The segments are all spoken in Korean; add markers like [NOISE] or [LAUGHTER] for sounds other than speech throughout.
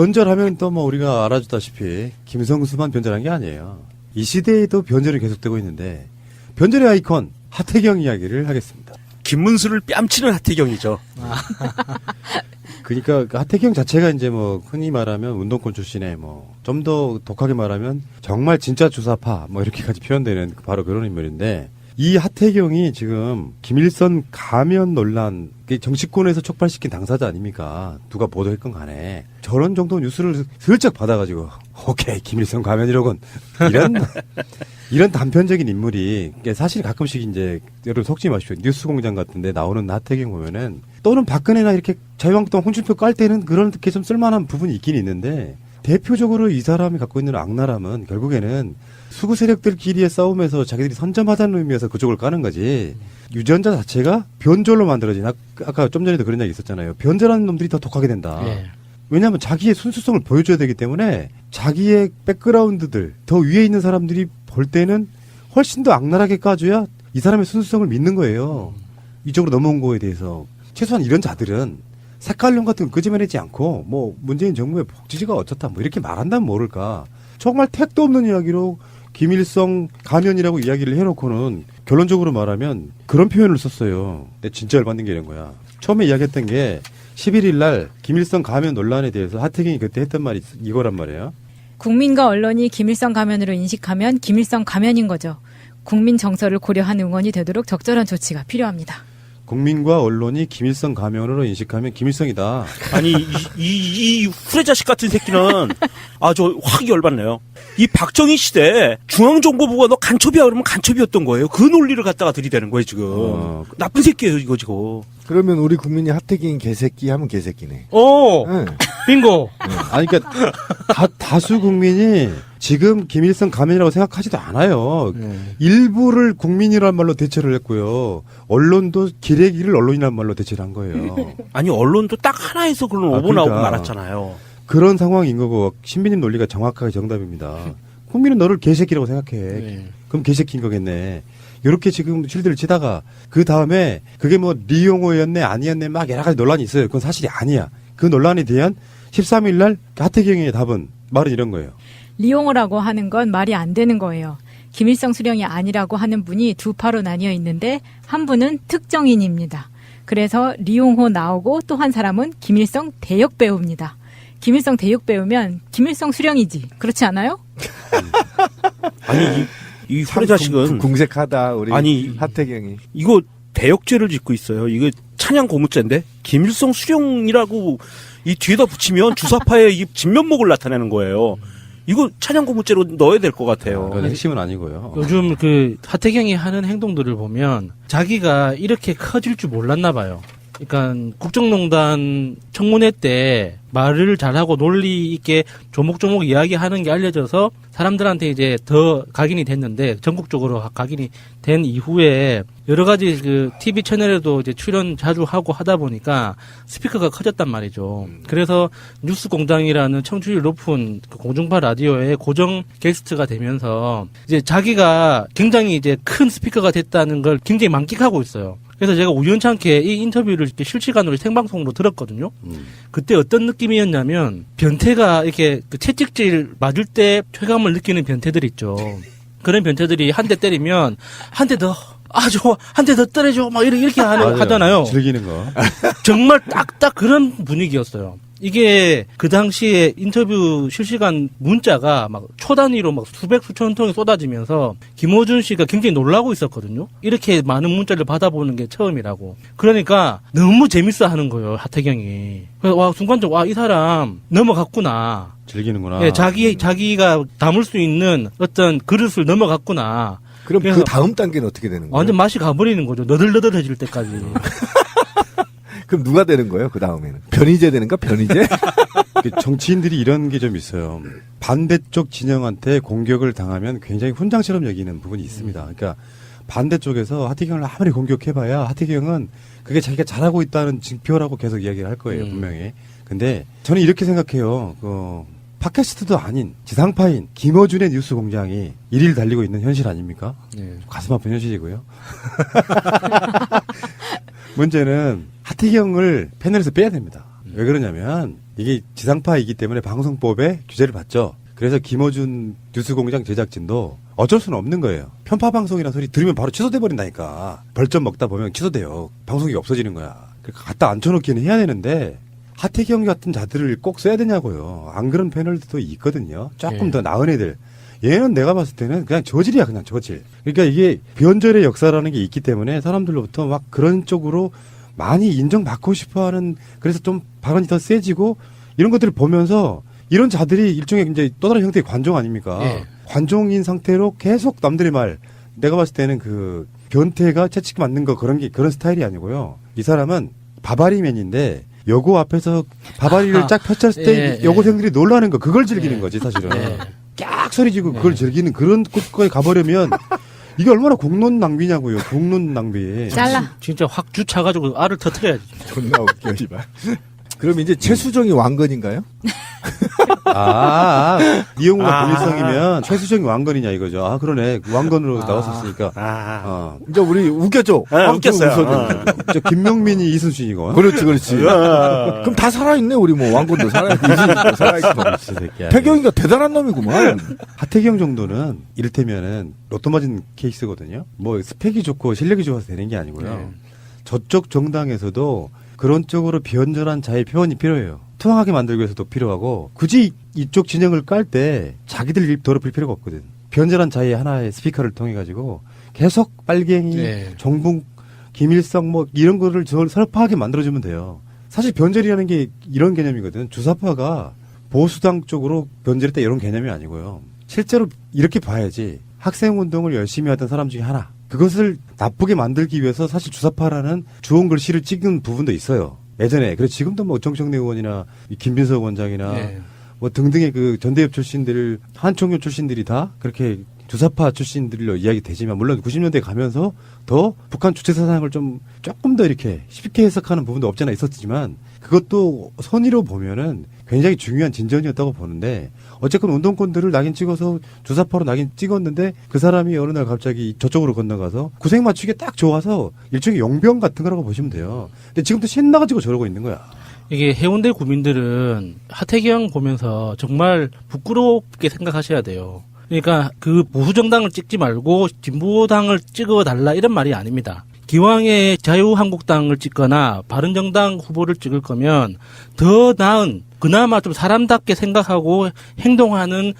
변절하면 또 뭐 우리가 알아주다시피 김성수만 변절한 게 아니에요. 이 시대에도 변절이 계속되고 있는데 변절의 아이콘 하태경 이야기를 하겠습니다. 김문수를 뺨치는 하태경이죠. [LAUGHS] 그러니까 그 하태경 자체가 이제 뭐 흔히 말하면 운동권 출신의 뭐 좀 더 독하게 말하면 정말 진짜 주사파 뭐 이렇게까지 표현되는 바로 그런 인물인데 이 하태경이 지금 김일선 가면 논란 그 정치권에서 촉발시킨 당사자 아닙니까? 누가 보도했건 간에 저런 정도 뉴스를 슬쩍 받아가지고 오케이 김일선 가면이로군 이런 [LAUGHS] 이런 단편적인 인물이 사실 가끔씩 이제 여러분 속지 마십시오 뉴스공장 같은데 나오는 하태경 보면은 또는 박근혜나 이렇게 자유한국당 홍준표 깔 때는 그런 게 좀 쓸만한 부분이 있긴 있는데 대표적으로 이 사람이 갖고 있는 악랄함은 결국에는 수구 세력들끼리의 싸움에서 자기들이 선점하자는 의미에서 그쪽을 까는 거지. 유전자 자체가 변절로 만들어진 아- 아까 좀 전에도 그런 이야기 있었잖아요. 변절하는 놈들이 더 독하게 된다. 예. 왜냐하면 자기의 순수성을 보여줘야 되기 때문에 자기의 백그라운드들 더 위에 있는 사람들이 볼 때는 훨씬 더 악랄하게 까줘야 이 사람의 순수성을 믿는 거예요. 이쪽으로 넘어온 거에 대해서 최소한 이런 자들은 색깔론 같은 거 끄집어내지 않고 뭐 문재인 정부의 복지지가 어쩌다 뭐 이렇게 말한다면 모를까 정말 택도 없는 이야기로 김일성 가면이라고 이야기를 해놓고는 결론적으로 말하면 그런 표현을 썼어요. 근데 진짜 열받는 게 이런 거야. 처음에 이야기했던 게 11일 날 김일성 가면 논란에 대해서 하태경이 그때 했던 말이 이거란 말이에요. 국민과 언론이 김일성 가면으로 인식하면 김일성 가면인 거죠. 국민 정서를 고려한 응원이 되도록 적절한 조치가 필요합니다. 국민과 언론이 김일성 가면으로 인식하면 김일성이다. 아니 이, 이, 이 후레자식 같은 새끼는 아주 확 열받네요. 이 박정희 시대 중앙정보부가 너 간첩이야 그러면 간첩이었던 거예요. 그 논리를 갖다가 들이대는 거예요 지금. 어. 나쁜 새끼예요 이거 지금. 그러면 우리 국민이 하태경 개새끼 하면 개새끼네. 오, 응. 빙고. 아니, 그러니까 다, 다수 국민이 지금 김일성 가면이라고 생각하지도 않아요. 네. 일부를 국민이란 말로 대체를 했고요. 언론도 기레기를 언론이란 말로 대체를 한 거예요. 아니 언론도 딱 하나에서 그런 아, 오보 나오고 그러니까. 말았잖아요. 그런 상황인 거고 신비님 논리가 정확하게 정답입니다. 국민은 너를 개새끼라고 생각해. 네. 그럼 개새끼인 거겠네. 이렇게 지금 실드를 치다가 그 다음에 그게 뭐 리용호였네 아니었네 막 여러 가지 논란이 있어요. 그건 사실이 아니야. 그 논란에 대한 13일 날 하태경의 답은 말은 이런 거예요. 리용호라고 하는 건 말이 안 되는 거예요. 김일성 수령이 아니라고 하는 분이 두 파로 나뉘어 있는데 한 분은 특정인입니다. 그래서 리용호 나오고 또 한 사람은 김일성 대역 배우입니다. 김일성 대역 배우면 김일성 수령이지. 그렇지 않아요? [LAUGHS] 아니 이, 이참 후레 자식은 궁- 궁색하다 우리 아니, 하태경이. 이거 대역죄를 짓고 있어요. 이거 찬양 고무죄인데 김일성 수령이라고 이 뒤에다 붙이면 주사파의 이 진면목을 나타내는 거예요. 이거 찬양 고무죄로 넣어야 될 것 같아요. 그건 핵심은 아니고요. 요즘 그 하태경이 하는 행동들을 보면 자기가 이렇게 커질 줄 몰랐나 봐요. 그러니까 국정농단 청문회 때 말을 잘하고 논리 있게 조목조목 이야기하는 게 알려져서 사람들한테 이제 더 각인이 됐는데 전국적으로 각인이 된 이후에 여러 가지 그 TV 채널에도 이제 출연 자주 하고 하다 보니까 스피커가 커졌단 말이죠. 그래서 뉴스 공장이라는 청취율 높은 그 공중파 라디오의 고정 게스트가 되면서 이제 자기가 굉장히 이제 큰 스피커가 됐다는 걸 굉장히 만끽하고 있어요. 그래서 제가 우연찮게 이 인터뷰를 이렇게 실시간으로 생방송으로 들었거든요. 음. 그때 어떤 느낌이었냐면 변태가 이렇게 그 채찍질 맞을 때 쾌감을 느끼는 변태들 있죠. [LAUGHS] 그런 변태들이 한 대 때리면 한 대 더. 아 좋아 한 대 더 때려줘 막 이렇게 이렇게 하는 맞아요. 하잖아요. 즐기는 거. [LAUGHS] 정말 딱딱 그런 분위기였어요. 이게 그 당시에 인터뷰 실시간 문자가 막 초단위로 막 수백 수천 통이 쏟아지면서 김호준 씨가 굉장히 놀라고 있었거든요. 이렇게 많은 문자를 받아보는 게 처음이라고. 그러니까 너무 재밌어 하는 거예요, 하태경이. 그래서 와, 순간적으로 와, 이 사람 넘어갔구나. 즐기는구나. 예, 자기, 자기가 담을 수 있는 어떤 그릇을 넘어갔구나. 그럼 그 다음 단계는 어떻게 되는 거예요? 완전 맛이 가버리는 거죠. 너덜너덜해질 때까지. [LAUGHS] 그럼 누가 되는 거예요? 그 다음에는 변희재 되는가? 변희재? 그 정치인들이 이런 게 좀 있어요. 반대쪽 진영한테 공격을 당하면 굉장히 훈장처럼 여기는 부분이 있습니다. 그러니까 반대쪽에서 하태경을 아무리 공격해봐야 하태경은 그게 자기가 잘하고 있다는 증표라고 계속 이야기를 할 거예요, 음. 분명히. 근데 저는 이렇게 생각해요. 그 팟캐스트도 아닌 지상파인 김어준의 뉴스 공장이 일일 달리고 있는 현실 아닙니까? 예. 가슴 아픈 현실이고요. [LAUGHS] 문제는 하태경을 패널에서 빼야 됩니다. 왜 그러냐면 이게 지상파이기 때문에 방송법에 규제를 받죠. 그래서 김어준 뉴스 공장 제작진도 어쩔 수는 없는 거예요. 편파 방송이라는 소리 들으면 바로 취소돼 버린다니까. 벌점 먹다 보면 취소돼요. 방송이 없어지는 거야. 그러니까 갖다 앉혀놓기는 해야 되는데 하태경 같은 자들을 꼭 써야 되냐고요. 안 그런 패널도 있거든요. 조금 예. 더 나은 애들. 얘는 내가 봤을 때는 그냥 저질이야, 그냥 저질. 그러니까 이게 변절의 역사라는 게 있기 때문에 사람들로부터 막 그런 쪽으로 많이 인정받고 싶어 하는 그래서 좀 발언이 더 세지고 이런 것들을 보면서 이런 자들이 일종의 이제 또 다른 형태의 관종 아닙니까? 예. 관종인 상태로 계속 남들의 말 내가 봤을 때는 그 변태가 채찍 맞는 거 그런 게 그런 스타일이 아니고요. 이 사람은 바바리맨인데 여고 앞에서 바바리를. 쫙 펼쳤을 때 예, 여고생들이 놀라는 거 그걸 즐기는 예. 거지 사실은. 예. 깍 소리 지고 그걸 네. 즐기는 그런 곳까지 가버리면 [LAUGHS] 이게 얼마나 공론 낭비냐고요. 공론 낭비. 잘라. 진짜 확 주차가지고 알을 터트려야지. 존나 웃겨, 이발. 그럼 이제 최수정이 왕건인가요? [LAUGHS] 아, 아, 아. 이용우가 아. 고일성이면 최수정이 왕건이냐 이거죠. 아 그러네. 왕건으로 아. 나왔었으니까. 아, 어. 이제 우리 웃겼죠? 아, 아, 웃겼어요. 좀 웃어줘. 어. 저 김명민이 이순신이고. 그렇지, 그렇지. 그럼 다 살아있네, 우리 뭐. 왕건도 살아있고, 이순신도 살아있고. 저 새끼야. 태경이가 대단한 놈이구만. 하태경 정도는 이를테면은 로또 맞은 케이스거든요. 뭐 스펙이 좋고 실력이 좋아서 되는 게 아니고요. 네. 저쪽 정당에서도 그런 쪽으로 비언절한 자의 표현이 필요해요. 투항하게 만들기 위해서도 필요하고 굳이 이쪽 진영을 깔 때 자기들 입 더럽힐 필요가 없거든. 비언절한 자의 하나의 스피커를 통해 가지고 계속 빨갱이, 네. 정북, 김일성 뭐 이런 거를 저 설파하게 만들어주면 돼요. 사실 변절이라는 게 이런 개념이거든. 주사파가 보수당 쪽으로 변절했다 이런 개념이 아니고요. 실제로 이렇게 봐야지. 학생 운동을 열심히 하던 사람 중에 하나. 그것을 나쁘게 만들기 위해서 사실 주사파라는 주홍 글씨를 찍은 부분도 있어요. 예전에. 그래 지금도 뭐 정청래 의원이나 이 김빈석 원장이나 예. 뭐 등등의 그 전대협 출신들, 한총교 출신들이 다 그렇게 주사파 출신들로 이야기 되지만 물론 90년대 가면서 더 북한 주체 사상을 좀 조금 더 이렇게 쉽게 해석하는 부분도 없잖아 있었지만 그것도 선의로 보면은 굉장히 중요한 진전이었다고 보는데 어쨌건 운동권들을 낙인 찍어서 주사파로 낙인 찍었는데 그 사람이 어느 날 갑자기 저쪽으로 건너가서 구색 맞추기 딱 좋아서 일종의 용병 같은 거라고 보시면 돼요. 근데 지금도 신나가지고 저러고 있는 거야. 이게 해운대 구민들은 하태경 보면서 정말 부끄럽게 생각하셔야 돼요. 그러니까 그 보수 정당을 찍지 말고 진보당을 찍어 달라 이런 말이 아닙니다. 기왕에 자유한국당을 찍거나 바른정당 후보를 찍을 거면 더 나은 그나마 좀 사람답게 생각하고 행동하는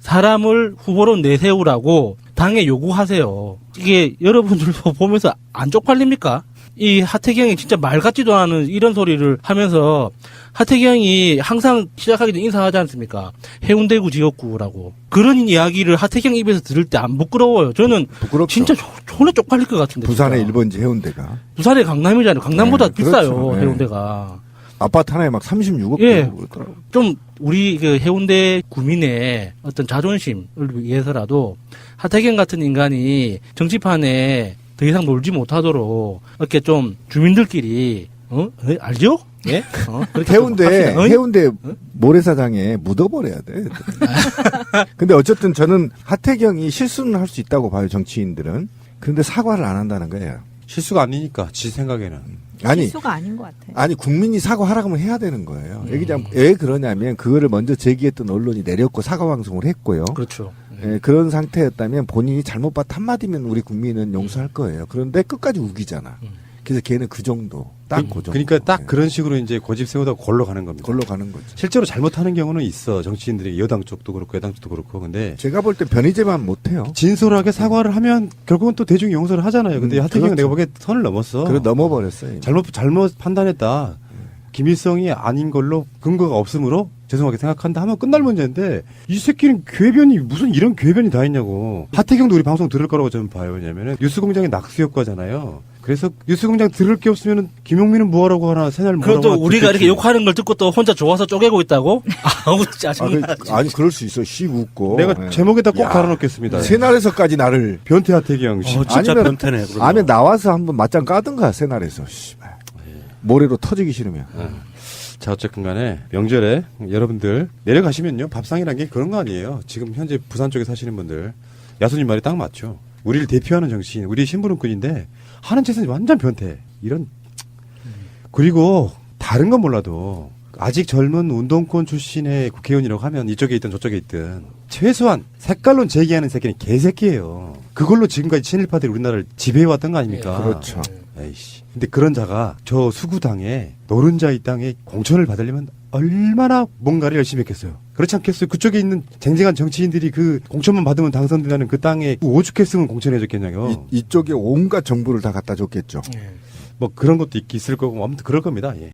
사람을 후보로 내세우라고 당에 요구하세요. 이게 여러분들도 [LAUGHS] 보면서 안 쪽팔립니까? 이 하태경이 진짜 말 같지도 않은 이런 소리를 하면서 하태경이 항상 시작하기 전에 인사하지 않습니까? 해운대구 지역구라고. 그런 이야기를 하태경 입에서 들을 때 안 부끄러워요. 저는 부끄럽죠. 진짜 조- 존나 쪽팔릴 것 같은데. 부산의 진짜. 일본지 해운대가. 부산의 강남이잖아요. 강남보다 네, 비싸요. 그렇죠. 네. 해운대가. 아파트 하나에 막 36억 예. 되고 그러더라고. 좀 우리 그 해운대 구민의 어떤 자존심을 위해서라도 하태경 같은 인간이 정치판에 더 이상 놀지 못하도록 이렇게 좀 주민들끼리 어 에, 알죠? 예? 어? 그렇게 좀 해운대. 어이? 해운대 모래사장에 묻어버려야 돼. [LAUGHS] 근데 어쨌든 저는 하태경이 실수는 할 수 있다고 봐요 정치인들은. 그런데 사과를 안 한다는 거예요. 실수가 아니니까 지 생각에는. 아니 실수가 아닌 것 같아요. 아니 국민이 사과하라고 하면 해야 되는 거예요. 음. 얘기자 왜 그러냐면 그거를 먼저 제기했던 언론이 내렸고 사과 방송을 했고요. 그렇죠. 예, 그런 상태였다면 본인이 잘못 봤 한마디면 우리 국민은 용서할 거예요. 그런데 끝까지 우기잖아. 음. 그래서 걔는 그 정도, 딱 그, 정도. 그러니까 딱 예. 그런 식으로 이제 고집 세우다 골로 가는 겁니다. 걸로 가는 거죠. 실제로 잘못하는 경우는 있어. 정치인들이 여당 쪽도 그렇고 여당 쪽도 그렇고. 근데 제가 볼 때 변희재만 못해요. 진솔하게 사과를 하면 결국은 또 대중이 용서를 하잖아요. 근데 음, 하태경은 그렇죠. 내가 보기에 선을 넘었어. 그래 넘어버렸어요. 잘못 잘못 판단했다. 김일성이 아닌 걸로 근거가 없으므로 죄송하게 생각한다 하면 끝날 문제인데 이 새끼는 궤변이 무슨 이런 궤변이 다 있냐고. 하태경도 우리 방송 들을 거라고 저는 봐요. 왜냐면은 뉴스공장의 낙수 효과잖아요. 그래서 뉴스공장 들을 게 없으면은 김용민은 뭐하라고 하나 새날 뭐라고 그것도 하나 우리가 듣겠지. 이렇게 욕하는 걸 듣고 또 혼자 좋아서 쪼개고 있다고? 아우 [LAUGHS] 아, 짜증나. 그, 아니 그럴 수 있어. 씨 웃고. 내가 예. 제목에다 꼭 야, 달아놓겠습니다. 새날에서까지 나를 변태 하태경. 씨. 어, 진짜 아니면- 변태네. 그러면. 아니면 나와서 한번 맞짱 까든가 새날에서. 씨발. 모래로 터지기 싫으면. 자, 어쨌든 간에 명절에 여러분들 내려가시면요. 밥상이란 게 그런 거 아니에요. 지금 현재 부산 쪽에 사시는 분들. 야수님 말이 딱 맞죠. 우리를 대표하는 정치인, 우리 신부름꾼인데 하는 짓은 완전 변태. 이런. 그리고 다른 건 몰라도 아직 젊은 운동권 출신의 국회의원이라고 하면 이쪽에 있든 저쪽에 있든 최소한 색깔론 제기하는 새끼는 개새끼예요. 그걸로 지금까지 친일파들이 우리나라를 지배해왔던 거 아닙니까? 그렇죠. 에이씨. 근데 그런 자가 저 수구당에 노른자 이 땅에 공천을 받으려면 얼마나 뭔가를 열심히 했겠어요. 그렇지 않겠어요? 그쪽에 있는 쟁쟁한 정치인들이 그 공천만 받으면 당선된다는 그 땅에 오죽했으면 공천해줬겠냐요. 이, 이쪽에 온갖 정보를 다 갖다 줬겠죠. 뭐 그런 것도 있, 있을 거고 아무튼 그럴 겁니다. 예.